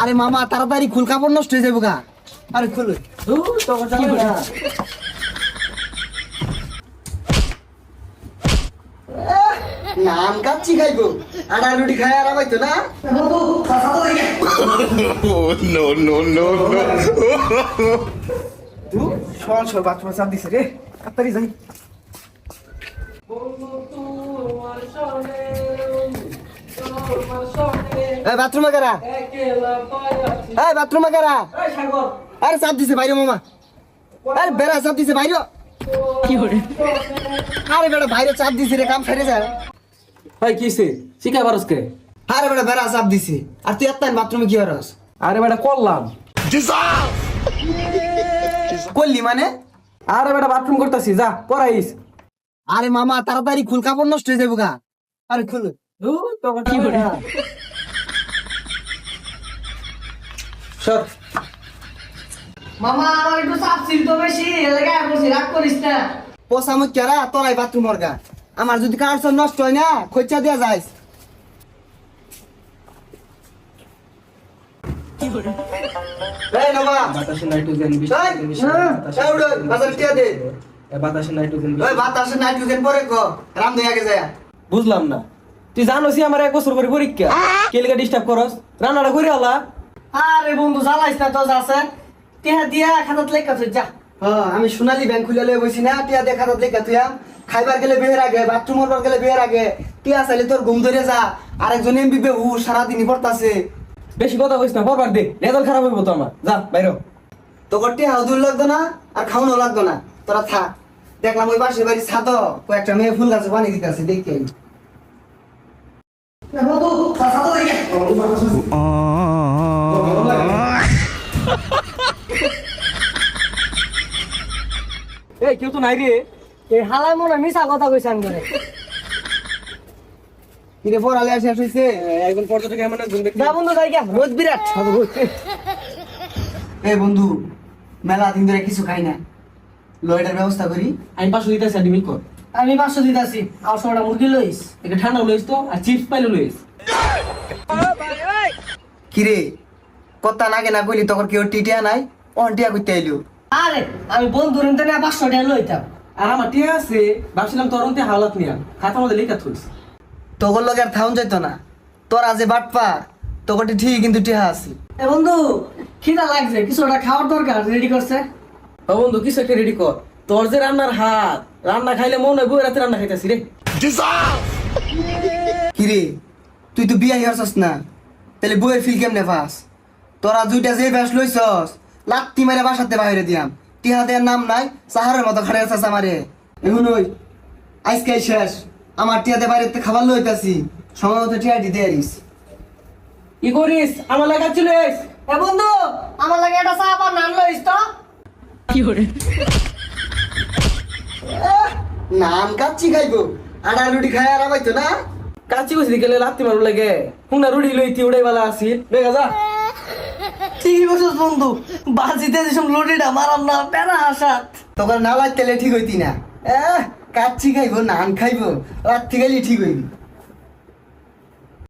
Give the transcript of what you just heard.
আরে মামা তাড়াতাড়ি খুল কাপড় নষ্ট হয়ে যাব গা। আরে খুল। নাম কাচ্ছি খাইবো। আটা রুটি খাই আর পাইতো না? No, no, no, no. সল সল বাথরুমে চাপ দিছে রে। তাড়াতাড়ি যাই। এই বাথরুমে কারা? এই বাথরুমে কারা? আরে চাপ দিছে বাইরে মামা। আরে বেড়া চাপ দিছে বাইরে। আরে বেড়া বাইরে চাপ দিছে রে কাম ফেরে যায়। ভাই কিসে শিখা পারসকে আরে বেড়া বেড়া চাপ দিছে। আর তুই এত্তান বাথরুমে কি হরস আরে বেটা করলাম। করলি মানে? আরে বেটা বাথরুম করতেছি যা পড়াইস। আরে মামা তাড়াতাড়ি খুল কাপড় নষ্ট হয়ে যাব গা। আরে খুল। কি করে সর। মামা আমার একটু চাপ ছিল তো বেশি এলাকায় বসে রাগ করিস না। পোষামত কেরা তোরাই বাথরুম গা আমার যদি কার নষ্ট হয় না খরচা দেওয়া যায় আগে যায়। বুঝলাম না। তুই জানোসি আমার এক বছর পরে পরীক্ষা। কেলিকা ডিস্টার্ব করস? রান্নাটা করে আলা আরে বন্ধু জ্বালাইস না তো আছে। টেহা দিয়া খাতাত লেখা তুই যা। হ্যাঁ আমি সোনালি ব্যাংক খুলে লয়ে বসি না টিয়া দেখা তো দেখা তুই খাইবার গেলে বের আগে বাথরুম করবার গেলে বের আগে টিয়া চাইলে তোর ঘুম ধরে যা। আরেকজন এমবি বেহু সারাদিনই পড়তাছে। বেশি কথা কইস না পরবার দে। রেজাল্ট খারাপ হইব তো আমার। যা বাইরে। তোর টিয়া দূর লাগতো না আর খাওয়ানো লাগতো না। তোরা থাক। দেখলাম ওই পাশের বাড়ি ছাদ কয়েকটা মেয়ে ফুল গাছে পানি দিতেছে দেখি। আমি। বন্ধু ছাতা দেখে এই কেউ তো নাই রে। এই হালাই মনে মিশা কথা কইছ আমি করে কিরে পড়ালে শেষ হয়েছে একজন পর্যটক এমন একজন ব্যক্তি। যা বন্ধু যাই গা রোদ বিরাট। এ বন্ধু মেলা দিন ধরে কিছু খাই না। লয়টার ব্যবস্থা করি। আমি পাঁচশো দিতেছি আর কর। আমি পাঁচশো দিতাছি আর সোটা মুরগি লইস। একটা ঠান্ডা লইস তো আর চিপস পাইলে লইস। কিরে কত্তা নাগে না কইলি তখন কেউ টিটিয়া নাই অন টিয়া করতে আইলো। আরে আমি বন্ধু রেন্তে না পাঁচশো টাকা লইতাম। আর আমার টিয়া আছে ভাবছিলাম তোর অন্তে হাওলাত নিয়া খাতা মধ্যে লেখা থইস। তোর লগে আর থাউন যাইতো না। তোরা যে বাটপা তোকে ঠিক কিন্তু টিহা আছি। এ বন্ধু খিদা লাগছে কিছু একটা খাওয়ার দরকার রেডি করছে? ও বন্ধু কিছু একটা রেডি কর। তোর যে রান্নার হাত রান্না খাইলে মনে হয় বই রাতে রান্না খাইতেছি রে। কিরে তুই তো বিয়া হইছস না। তাহলে বইয়ের ফিল কেমনে পাস? তোরা দুইটা যে ব্যাস লইছস লাত্তি মেরে বাসাতে বাইরে দিয়াম টিহা দেওয়ার নাম নাই সাহারের মতো খাড়ে আছিস আমারে। এখন ওই আজকে শেষ। আমার টিয়াতে বাইরে খাবার লইতাছি সময় মতো টিয়া দিতে আরিস কি করিস? আমার লাগা চলিস এ বন্ধু আমার লাগে একটা চা পান নান লইস তো। কি করে নান কাচ্ছি খাইবো। আটা রুটি খাই আর পাইতো না। কাচি কইছি গেলে লাত্তি মারু লাগে? হুনা রুড়ি লইতি উড়াই বালা আসি দেখা যা। ঠিকই বলছিস বন্ধু, বাজিতে যেসব লুটিটা মারাম না প্যারা হাসাত তখন না লাগতে ঠিক হইতি না। কাচ্ছি খাইবো, নান খাইবো রাত্রি খাইলে ঠিক হইবি।